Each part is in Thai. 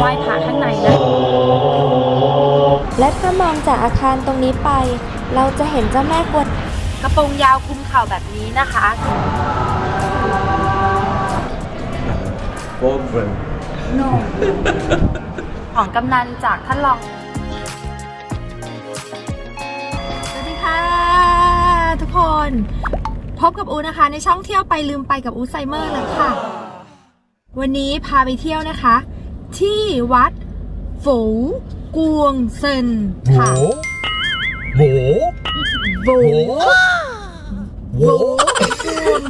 ไหว้พระข้างในนะและถ้ามองจากอาคารตรงนี้ไป เราจะเห็นเจ้าแม่กวนกระโปรงยาวคลุมเข่าแบบนี้นะคะ boyfriend ของกำนันจากท่านรอง สวัสดีค่ะ ทุกคน พบกับอูนะคะ ในช่องเที่ยวไปลืมไปกับอูไซเมอร์เลยค่ะ วันนี้พาไปเที่ยวนะคะ ที่วัดฝูกวงเซินค่ะหมูฝูหมูกวงเซิน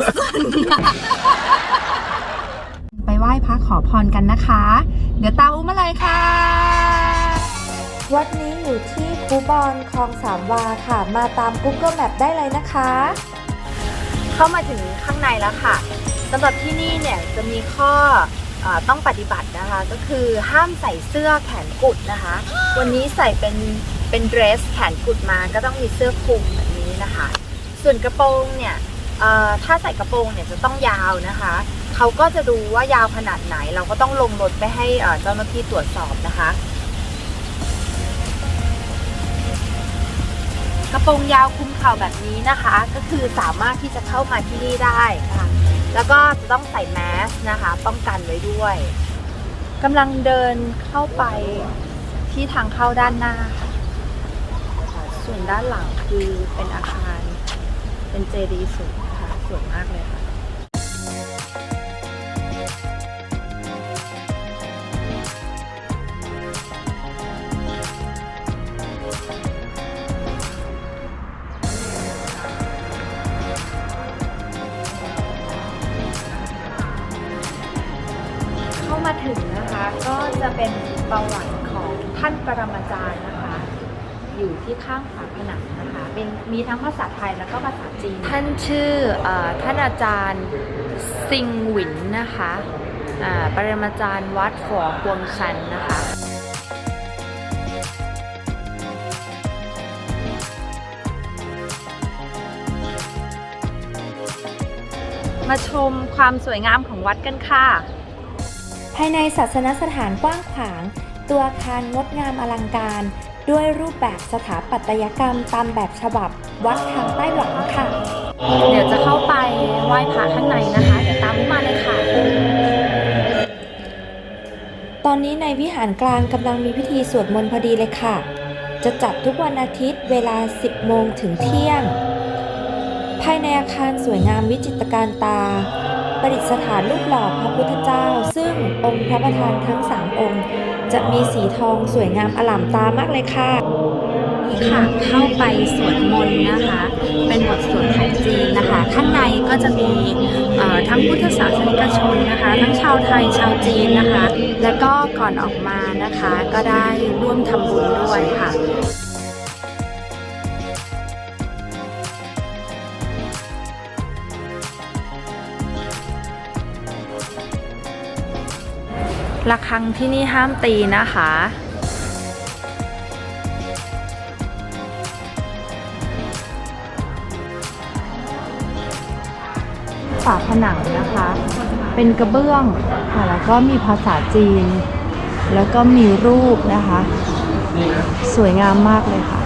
ไปไหว้พระขอพรกันนะคะ เดี๋ยวตามอูมาเลยค่ะ วัดนี้อยู่ที่คูบอนคลองสามวาค่ะ มาตาม Google Map ได้เลยนะคะ เข้ามาถึงข้างในแล้วค่ะสำหรับที่นี่เนี่ยจะมีข้อเออ ต้องปฏิบัตินะคะ ก็คือห้ามใส่เสื้อแขนกุดนะคะ วันนี้ใส่เป็นเป็นเดรสแขนกุดมาก็ต้องมีเสื้อคลุมแบบนี้นะคะ ส่วนกระโปรงเนี่ยถ้าใส่กระโปรงเนี่ยจะต้องยาวนะคะเขาก็จะดูว่ายาวขนาดไหน เราก็ต้องลงรถไปให้เอ่อเจ้าหน้าที่ตรวจสอบนะคะ กระโปรงยาวคลุมเข่าแบบนี้นะคะ ก็คือสามารถที่จะเข้ามาที่นี่ได้ค่ะ แล้วก็จะต้องใส่แมสนะคะ ป้องกันไว้ด้วยกำลังเดินเข้าไปที่ทางเข้าด้านหน้าค่ะส่วนด้านหลังคือเป็นอาคาร เป็นเจดีย์สูงค่ะสวยมากเลยค่ะ ป็นประวัติของท่านปรมาจารย์นะคะ อยู่ที่ข้างฝาผนังนะคะเป็นมีทั้งภาษาไทยแล้วก็ภาษาจีน ท่านชื่อเออท่านอาจารย์ซิงหวินนะคะอ่าปรมาจารย์วัดฝอฮวงชันนะคะ มาชมความสวยงามของวัดกันค่ะภายในศาสนสถานกว้างขวาง ตัวอาคารงดงามอลังการ ด้วยรูปแบบสถาปัตยกรรมตามแบบฉบับวัดทางไต้หวันค่ะ เดี๋ยวจะเข้าไปไหว้พระข้างในนะคะ เดี๋ยวตามมาเลยค่ะ ตอนนี้ในวิหารกลางกำลังมีพิธีสวดมนต์พอดีเลยค่ะ จะจัดทุกวันอาทิตย์เวลา 10 โมงถึงเที่ยง ภายในอาคารสวยงามวิจิตรการตา ประดิษฐานรูปหล่อพระพุทธเจ้า ซึ่งองค์พระประธานทั้ง 3 องค์ จะมีสีทองสวยงามอล่ามตามากเลยค่ะนี่ค่ะเข้าไปสวดมนต์นะคะ เป็นบทสวดของจีนนะคะ ข้างในก็จะมีทั้งพุทธศาสนิกชนนะคะ ทั้งชาวไทยชาวจีนนะคะ แล้วก็ก่อนออกมานะคะ ก็ได้ร่วมทำบุญด้วยค่ะ ระฆังที่นี่ห้ามตีนะคะ ฝาผนังนะคะ เป็นกระเบื้องค่ะแล้วก็มีภาษาจีน แล้วก็มีรูปนะคะ สวยงามมากเลยค่ะ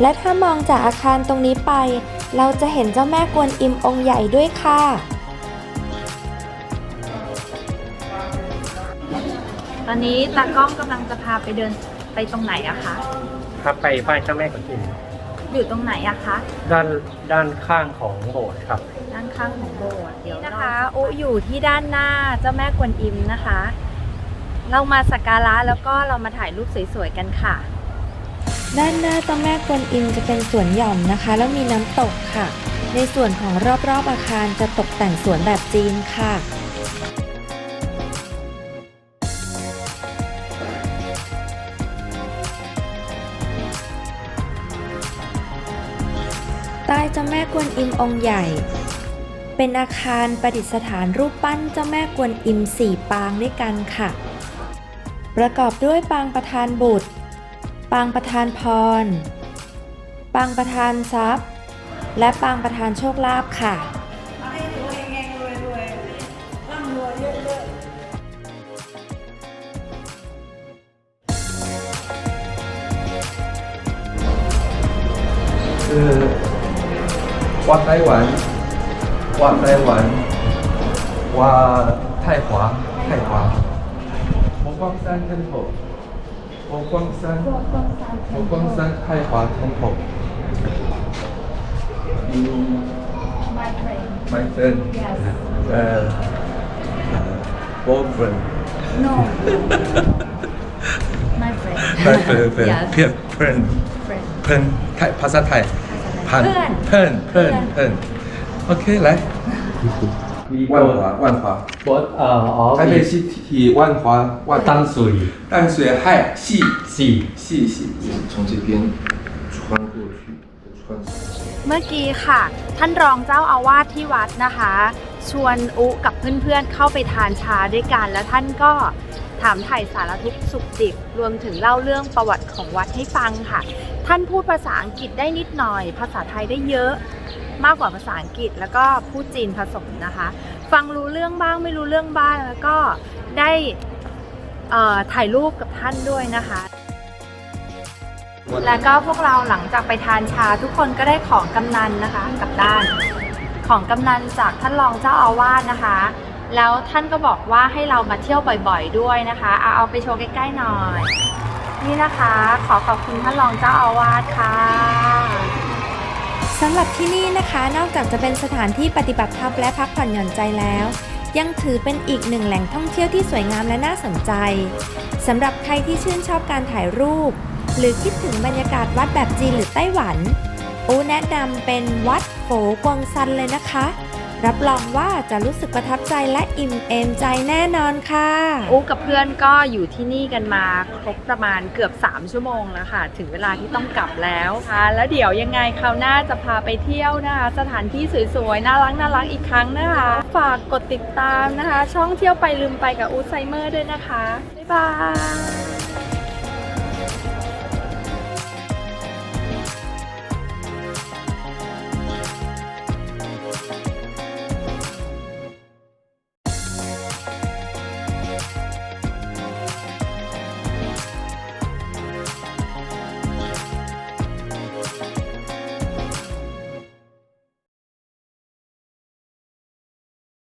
และถ้ามองจากอาคารตรงนี้ไป เราจะเห็นเจ้าแม่กวนอิมองค์ใหญ่ด้วยค่ะ ตอนนี้ตากล้องกำลังจะพาไปเดินไปตรงไหนอะคะ ครับไปบ้านเจ้าแม่กวนอิมอยู่ตรงไหนอะคะ ด้านด้านข้างของโบสถ์ครับ ด้านข้างของโบสถ์เดี๋ยวนะคะ โออยู่ที่ด้านหน้าเจ้าแม่กวนอิมนะคะ เรามาสักการะแล้วก็เรามาถ่ายรูปสวยๆกันค่ะ ด้านหน้าเจ้าแม่กวนอิมจะเป็นสวนหย่อมนะคะ แล้วมีน้ำตกค่ะ ในส่วนของรอบๆอาคารจะตกแต่งสวนแบบจีนค่ะ ใต้เจ้าแม่กวนอิมองค์ใหญ่ เป็นอาคารประดิษฐานรูปปั้นเจ้าแม่กวนอิมสี่ปางด้วยกันค่ะ ประกอบด้วยปางประธานบุตร ปางประธานพร ปางประธานทรัพย์ และปางประธานโชคลาภค่ะ 挖台湾，挖台湾，挖太华，太华，佛光山 temple，佛光山，佛光山太华 temple。You, my friend, uh, uh, boyfriend, No my friend my friend, friend, Yes. friend, friend, friend เพิ่นไทยภาษาไทย พัน เพื่อน เพิ่นเพิ่นเพิ่นโอเค来 We 万 go 华万华 both uh, all 台北 we 市体万华万淡水淡水海系系系系从这边穿过去穿 เมื่อกี้ค่ะ ท่านรองเจ้าอาวาสที่วัดนะคะ ชวนอุกับเพื่อนๆเข้าไปทานชาด้วยกันแล้วท่านก็ถามไถ่สารทุกสุขดิบรวมถึงเล่าเรื่องประวัติของวัดให้ฟังค่ะ ท่านพูดภาษาอังกฤษได้นิดหน่อย ภาษาไทยได้เยอะ มากกว่าภาษาอังกฤษแล้วก็พูดจีนผสมนะคะ ฟังรู้เรื่องบ้างไม่รู้เรื่องบ้างแล้วก็ได้ถ่ายรูปกับท่านด้วยนะคะ แล้วก็พวกเราหลังจากไปทานชาทุกคนก็ได้ของกำนันนะคะกลับด้าน ของกำนันจากท่านรองเจ้าอาวาสนะคะ แล้วท่านก็บอกว่าให้เรามาเที่ยวบ่อยๆด้วยนะคะเอาเอาไปโชว์ใกล้ๆหน่อย นี่นะคะ ขอขอบคุณท่านรองเจ้าอาวาสค่ะสำหรับที่นี่นะคะ นอกจากจะเป็นสถานที่ปฏิบัติธรรมและพักผ่อนหย่อนใจแล้ว ยังถือเป็นอีกหนึ่งแหล่งท่องเที่ยวที่สวยงามและน่าสนใจสำหรับใครที่ชื่นชอบการถ่ายรูป หรือคิดถึงบรรยากาศวัดแบบจีนหรือไต้หวันอูแนะนำเป็นวัด โฝกวงซันเลยนะคะ รับรองว่าจะรู้สึกประทับใจและอิ่มเอมใจแน่นอนค่ะอุ๊กับเพื่อนก็อยู่ที่นี่กันมาครบประมาณเกือบ 3 ชั่วโมงแล้วค่ะ ถึงเวลาที่ต้องกลับแล้วค่ะ แล้วเดี๋ยวยังไงคราวหน้าจะพาไปเที่ยวนะคะ สถานที่สวยๆ น่ารักน่ารักอีกครั้งนะคะ ฝากกดติดตามนะคะ ช่องเที่ยวไปลืมไปกับอูไซเมอร์ด้วยนะคะบ๊ายบาย